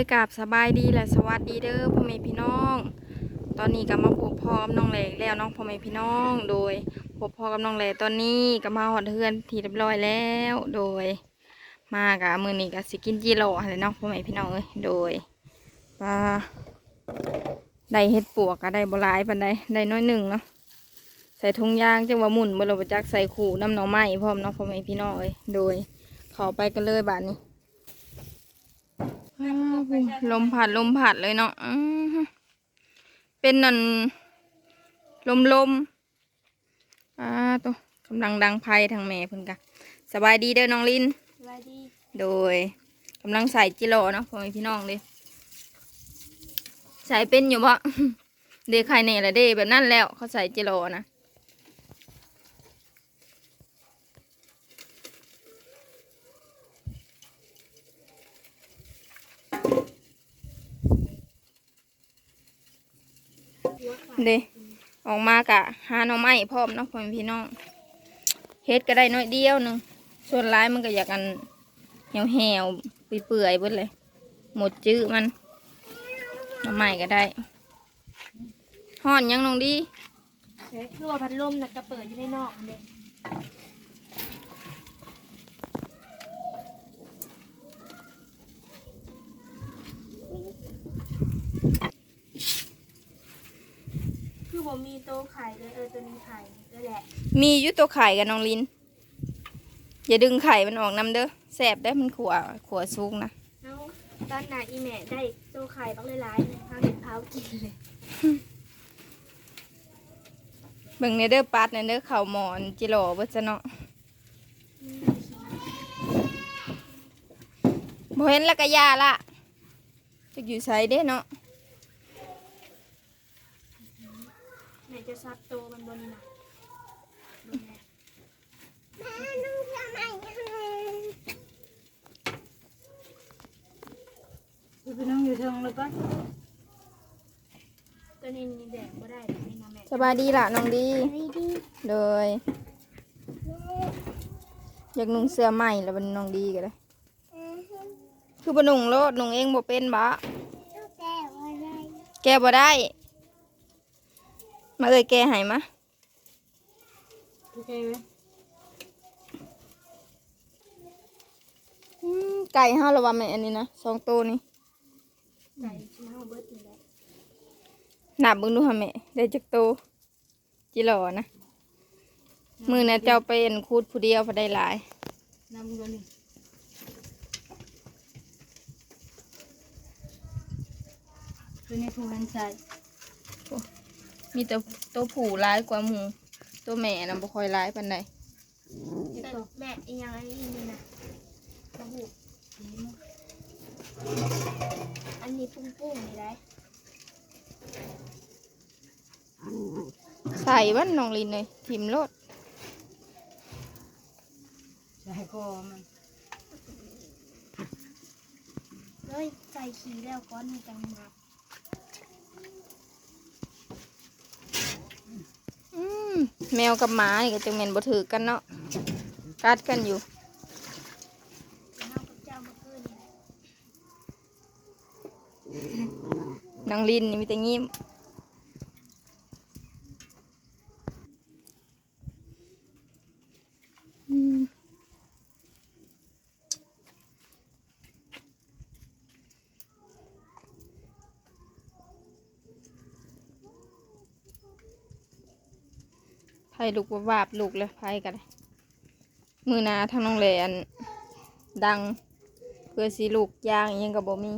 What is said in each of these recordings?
ยกับสบายดีและสวัสดีเด้อพ่อแม่พี่น้อง ตอนนี้ก็มาพบพร้อมน้องแหลกแล้วน้องพ่อแม่พี่น้อง โดยพบพอกับน้องแหลกตอนนี้ก็มาหอดเฮือนทีเรียบร้อยแล้ว โดย มากะมือนี้ก็สิกินจีโร่อะไรเนาะพ่อแม่พี่น้องเอ้ยโดยว่าได้เฮ็ดปวกก็ได้บลายปันได้ได้น้อยหนึ่งเนาะใส่ถุงยางจังว่าหมุนบรบจักใส่ขู่น้ำหน่อไม้พร้อมเนาะพ่อแม่พี่น้องเอ้ยโดยข้าไปกันเลยบาดนี้ ลมผัดลมผัดเลยเนาะอื้อหือเป็นนั่นลมลมอ่าตัวกำลังดังไพ่ทางแม่เพิ่นกะสบายดีเด้อน้องลินสวัสดี โดยกำลังใส่จิโร่เนาะพ่อแม่พี่น้องเลยใส่เป็นอยู่ปะเดไข่เน่ละเดแบบนั้นแล้วเขาใส่จิโร่นะ เดออกมากะหาหน่อไม้พร้อมเนาะพ่อแม่พี่น้องเฮ็ดก็ได้น้อยเดียวหนึงส่วนร้ายมันก็อยากกันเหี่ยวเหี่ยวเปื่อยๆเบิดเลย หมดจื้อมันหน่อไม้ก็ได้ห่อนยังน้องดีเฮ้ยรัวพัดลมนะกระเปิดอยู่ในนอกเลยคือผมมีโต๊ะไข่เลยเออตัวนี้ไข่ด้วยแหละมีอยู่ตัวไข่กับน้องลินอย่าดึงไข่มันออกน้ำเด้อแสบได้มันขัวขัวซุกนะแล้วตอนหนาอีแม่ได้โต๊ะไข่บักหลายๆเลยพาเห็ดเผากินเลยเบิ่งในเด้อปัดในเด้อเข่าวหมอนจิโร่เบิดซะเนาะบ่เห็นและกะยาละจะอยู่ไสเด้เนาะ แม่ จะซัดโตวมันบนน่ะบนแม่ไปนั่งอยู่เทิงเลยปะตัวนี้นี่แดงก็ได้แบบนี้นะแม่สบายดีล่ะน้องดีไม่ดีเลยอยากนุ่งเสื้อใหม่แล้วบัดนน้องดีก็ได้ คือบ่นุ่งโลดนุ่งเองบ่เป็นบะแต่ว่าได้แกบ่ได้ มาเอ่ยแกให้มาโอเคไหมอืมไก่ห้าระวังแม่อันนี้นะสองตัวนี้ไก่ชิ้นห้าเบิร์ดนี่แหละนับเบิ่งดูค่ะแม่ได้จักตัวจิหล่อนะ มือนะเจ้าเป็นคูดผู้เดียวพอได้หลายน้ำกันนี่ตัวนี้ถูกหันใส่ มีแต่ตัวผู้ร้ายกว่าหมูตัวแม่นะบ่ค่อยร้ายปานใดแต่แม่อีกอย่างอันนี้นี่นะมะหูอันนี้ปุ้งปุ้งๆนี่ได้ใส่วันน้องลินเลยทิมโลดใส่คอมันเลยใส่ขี้แล้วก้อนมันจังมา อืม แมวกับหมานี่ก็จังแม่นบ่ถือกันเนาะกัดกันอยู่น้ากับเจ้ามาเกินนี่แหละน้องลินนี่มีแต่ยิ้ม ไผ่ลูกวาบๆลูกเลยไผ่กันเลยมือหนาทางน้องแหลนดัง เพื่อสีลูกยางอิหยังกับบ่มี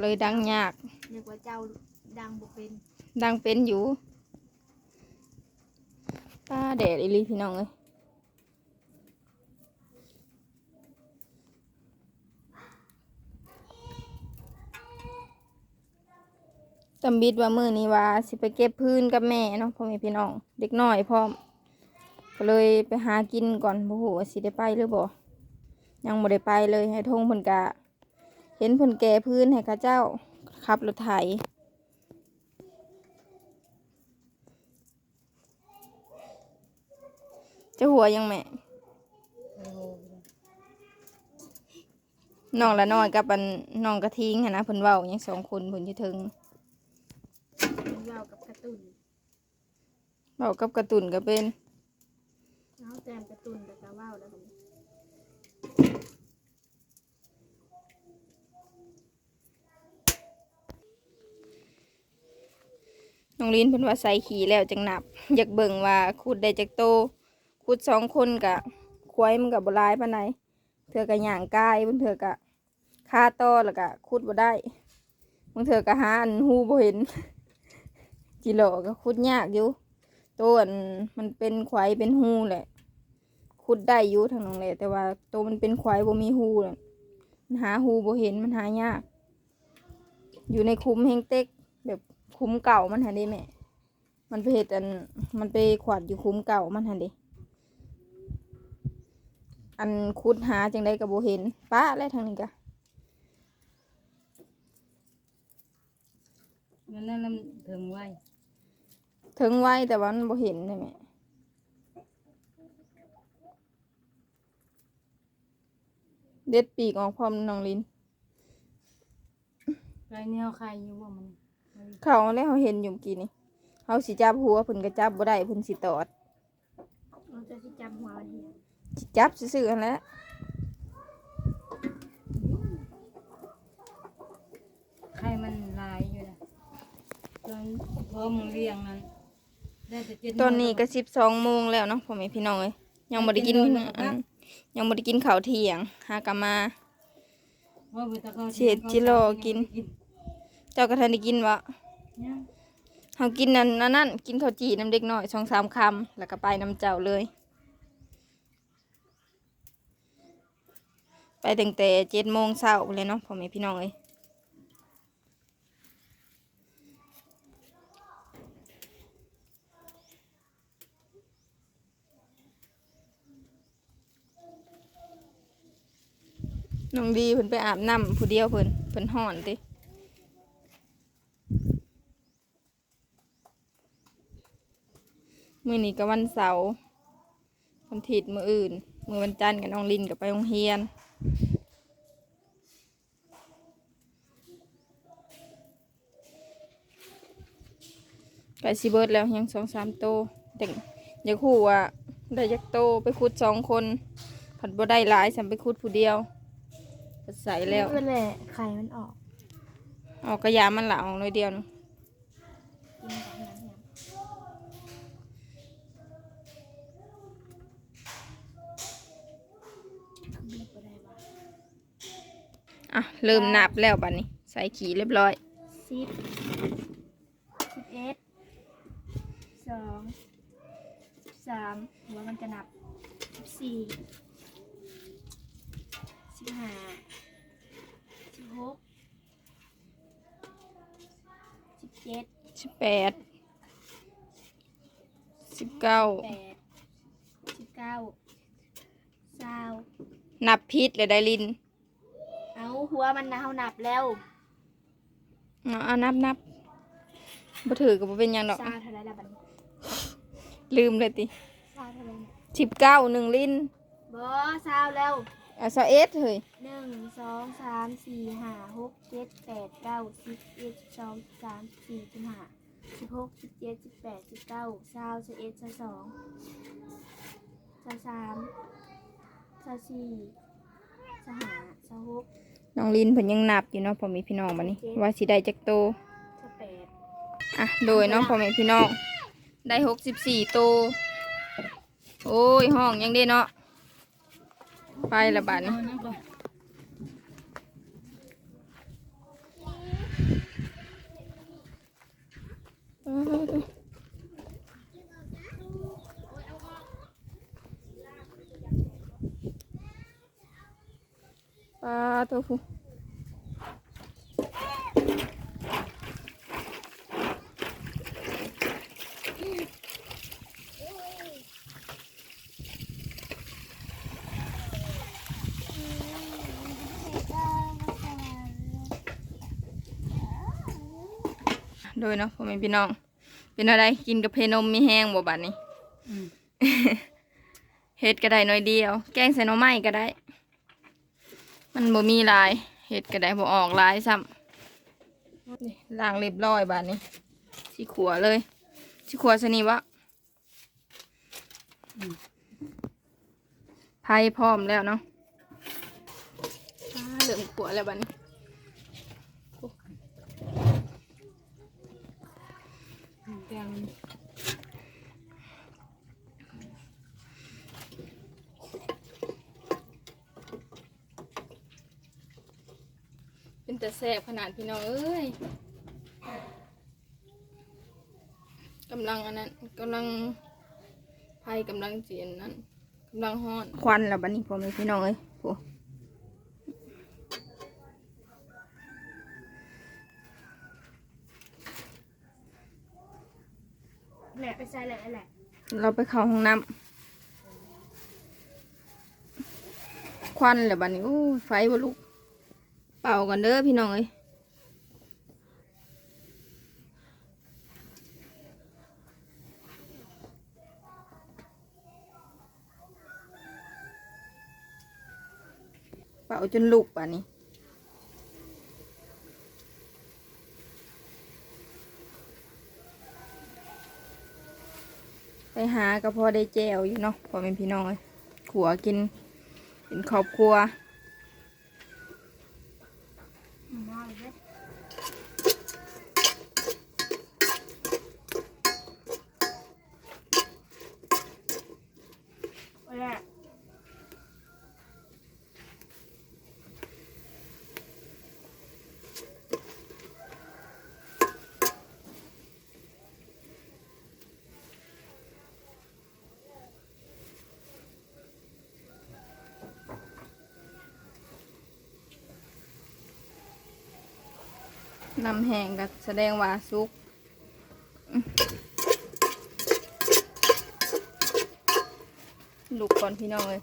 เลยดังยากนึกว่าเจ้าดังบุเป็น ดังเป็นอยู่ป้าแดดอีหลีพี่น้องเอ้ย จำบิดว่ามือนี้ว่าสิไปเก็บพื้นกับแม่เนาะพ่อแม่พี่น้อง เด็กน้อยพร้อก็เลยไปหากินก่อนโอ้โหว่าสิได้ไปหรือบ่ยังบ่ได้ไปเลยให้ทงเพิ่นกะ เห็นเพิ่นแก่พื้นให้ข้าเจ้าขับรถไถจะหัวยังแม่น้องละน้อยกับอันน้องกระทิงหั้นนะเพิ่นเว้ายังสองคนเพิ่นอยู่ถึง มันเว้ากับการ์ ตูนเว้ากับการะตุนก็เป็นเอาแต้มการ์ตูนแต่ก็เว้าแล้วบัดนี้น้องลินเพิ่นว่าใส่ขี่แล้วจังนับ อยากเบิ่งว่าขุดได้จักโตขุดสองคนกะควายมันก็บ่หลายปานใดเถื่อก็ย่างกายบางเถื่อก็คาต่อแล้วก็ขุดบ่ได้บางเถื่อก็หาอันหูบ่เห็น จิโลก็ขุดยากอยู่ตัวอันมันเป็นควายเป็นหูแหละขุดได้อยู่ทางน้องแหละแต่ว่าตัวมันเป็นควายบ่มีหูน่ะมันหาหูบ่เห็นมันหายาก อยู่ในคุ้มเฮงเต็ก แบบคุ้มเก่ามันหันดิแม่ มันไปเห็ดอัน มันไปขวาดอยู่คุ้มเก่ามันหันดิอันคุดหาจังได้กับโบเห็นป้าและทางนี้กะนั่นนั่นนั่นถึงไว้ ถึงไว้แต่ว่ามันโบเห็นเลยแม่เด็ดปีกออกพร้อมน้องลินไรแนวใครอยู่ว่ามันเขาแล้วเขาเห็นอยู่เมื่อกี้นี่เขาสิจับหัวเพิ่นก็จับบ่ได้เพิ่นสิตอดเราจะสิจำหัวมันเหียสิจับซื่อๆนั่นแหละใครมันลายอยู่นะตอนพอมึงเลี้ยงนั้นได้แต่เจ็ดตอนนี้ก็สิบสองโมงแล้วเนาะพ่อแม่พี่น้องเอ้ยยังบ่ได้กินอันยังบ่ได้กินข้าวเที่ยงหากะมาว่าบุตรเขาเสียจิโร่กิน เจ้าก็ทันได้กินวะเนี่ยเฮากินนั่นนั่นนั่นกินข้าวจีน้ำเด็กน้อยสองสามคำแล้วก็ไปน้ำเจ้าเลย ไปตั้งแต่เจ็ดโมงเช้าเลยเนาะพ่อแม่พี่น้องเอ้ย น้องดีเพิ่นไปอาบน้ำผู้เดียวเพิ่นเพิ่นห่อนติมื่อนี้ก็วันเสาร์วันอาทิตย์มืออื่น มือวันจันทร์กับน้องลินกับไปโรงเรียนไก่ซีเบิร์ดแล้วยังสองสามโตเด็กอยากคู่ว่าได้ยักโตไปคุดสองคนผัดบ่ได้หลายสัมไปคุดผู้เดียว ใส่แล้วเพื่อนแหละไข่มันออกเออกกระยามันละออกเลยเดียวหนึงกินกับน้ำเนี่ยบีบบ่ได้วะอะเริ่มนับแล้วบัดนี้ ใส่ขี่เรียบร้อยสิบสิบเอ็ดสองสิบสามหัวมันจะนับสิบสี่สิบห้าสิบหก สิบเจ็ดสิบแปดสิบเก้าแปดสิบเก้าสาวนับพิษเลยได้ลินเอาหัวมันนะเฮานับแล้วเอาเอานับนับบ่ถือก็บ่เป็นหยังดอกสาวเท่าไหรละบัดนี้ลืมเลยติสาวเท่าไหรสิบเก้าหนึ่งลินบ่สาวแล้ว เอาเสเอ็ดเฮ้ยหนึ่งสองสามสี่ห้าหกเจ็ดแปดเก้าสิบเอ็ดสิบสองสามสี่สิบห้าสิบหกสิบเจ็ดสิบแปดสิบเก้าสาวสิบเอ็ดสิบสองสิบสามสิบสี่สิบห้าสิบหกน้องลินเพิ่นยังนับอยู่เนาะพ่อแม่พี่น้องบัดนี้ ว่าสิได้จักโตสิบแปดอะโดยเนาะพ่อแม่พี่น้อง ได้หกสิบสี่โต โอ้ยห้องยังได้เนาะ ไปละบัดนี้เอานปลาตัวฟู โดยเนาะพ่อแม่พี่น้อง เป็นอะไรกินกับเพนมมีแห้งบ่บัดนี้อืมเฮ็ดก็ได้หน้อยเดียว แกงใส่หน่อไม้ก็ได้ มันบ่มีลายเห็ดก็ได้บ่ออกลายซ้ำนี่ล้างเรียบร้อยบาดนี้สิขัวเลยสิขัวสนี่วะไพ่พร้อมแล้วเนาะอ่าเริ่มขัวแล้วบาดนี้ แกง เป็น แต่แสบขนาดพี่น้องเอ้ยกำลังอันนั้นกำลังไพ่กำลังเจียนนั้นกำลังฮ้อนควันแล้วบัดนี้พ่อแม่พี่น้องเอ้ยโอ้แหละไปใส่แหละแหละเราไปเข้าห้องน้ำควันแล้วบัดนี้โอ้ยไฟบ่ลุก เป่ากันเด้อพี่น้องเอ้ยเป่าจนลุกป่ะนี้ไปหาก็พอได้แจวอยู่เนาะพอเป็นพี่น้องเลยขัวกินเป็นครอบครัว มาเลยแหละ น้ำแห้งก็แสดงว่าสุกลุกก่อนพี่น้องเลย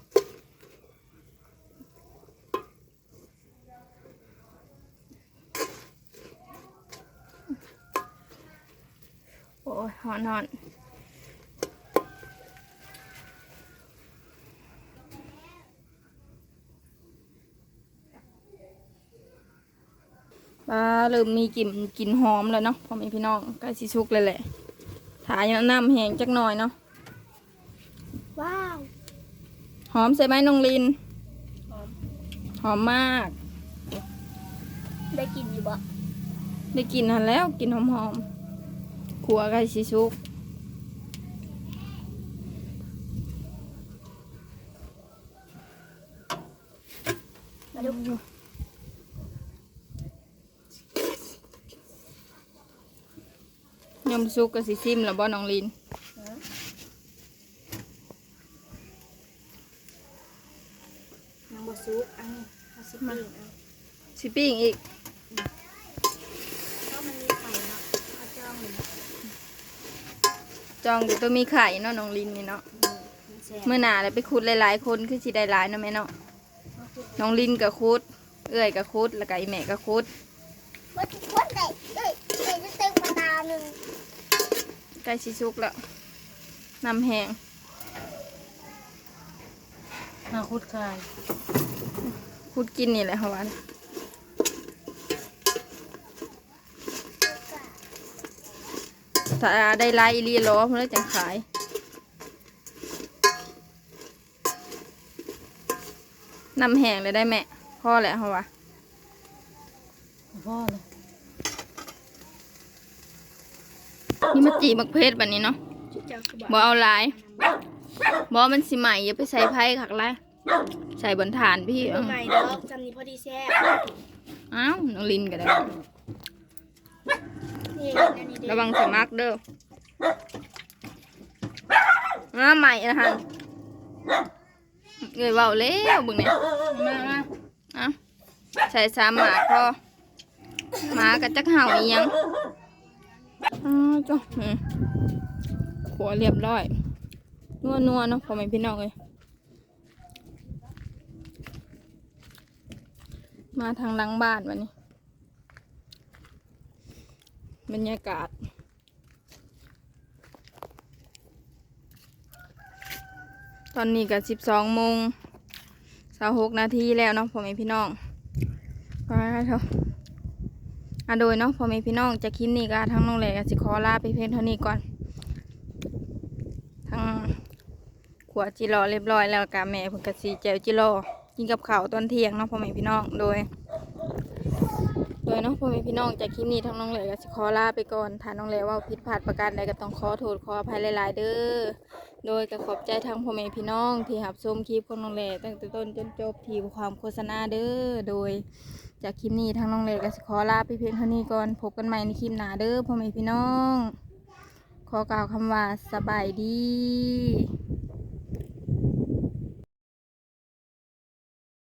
โอ้ยหอนหอน เริ่มมีกลิ่นกลิ่นหอมแล้วเนาะพ่อแม่พี่น้องใกล้สิสุกเลยแหละถ่ายน้ำแห้งจักหน่อยเนาะว้าวหอมใส่ไหมน้องลินหอมหอมมาก ได้กินอยู่บ่ได้กลินหันแล้วกลินหอมหอมๆขัวไก่ชิชุกมาดู ยำซุกกับสิซิมแล้วบ่น้องลินน้ำบะซุปอันนี้เอาสิปิ้งเอาสิปิ้งอีกเพราะมันมีไข่เนาะข้าวจ้องเลยนะจองอยู่ตัวมีไข่เนาะน้องลินนี่เนาะมันแซ่บเมื่อหนาเลยไปคุดหลายๆคนคือสิได้หลายเนาะแม่เนาะน้องลินกับคุด เอื้อยกับคุดแล้วก็อีแม่กับคุดว่าทุกคนได้ได้ได้จะเต็มมาตาหนึ่งไก่ชิชุกแล้วน้ำแห้งมาคุดคายคุดกินนี่แหละค่ะวันถ้าได้หลายอีหลีล้อเพื่อจังขายน้ำแห้งเลยได้แม่พ่อแหละเหรอวะพ่อเลย มาจีมักเพชรแบบนี้เนาะเจ้าคือบ่เอาหลายบ่มันสิใหม่อย่าไปใส่ไผ่ขักไรใส่บนฐานพี่บ่เอาใหม่ดอกจำนี้พอดีแซ่บอ้าวน้องลินก็ได้นี่อันนี้เด็ระวังสมักเด้ออ้าใหม่นะฮะเงยเบาแล้วบึงเนี่ยมามาอะใส่สามหมากพอหมากับจักเห่าอีหยัง อ้าวจ้ะอืมขัวเรียบร้อย นัวนัวเนาะพอไม่พี่น้องเลย มาทางหลังบ้านวันนี้ บรรยากาศตอนนี้ก็สิบสองโมงสาหกนาทีแล้วเนาะพ่อแม่พี่น้องไปเถอะ อะโดยเนาะพ่อแม่พี่น้องจะคลิปนี้ก็ทั้งน้องแหล่กสิขอลาไปเพียงเท่านี้ก่อนทั้งขวดจิรอเรียบร้อยแล้วกะแม่เพิ่นก็สิแจวจิรอกินกับข้าวตอนเที่ยงเนาะพ่อแม่พี่น้องโดย โดยเน้องพ่อแม่พี่น้องจากคลิปนี้ทั้งน้องเหลยก็สิขอลาไปก่อนถ้าน้องเหลยว่าผิดพลาดประการใดก็ต้องขอโทษขออภัยหลายๆเด้อโดยก็ขอบใจทั้งพ่อแม่พี่น้องที่รับชมคลิปของน้องเหลยตั้งแต่ต้นจนจบที่ความโฆษณาเด้อโดย จากคลิปนี้ทางน้องเลยก็สิขอลาไปเพียงเท่านี้ก่อนพบกันใหม่ในคลิปหน้าเด้อพ่อแม่พี่น้อง ขอกล่าวคำว่าสบายดี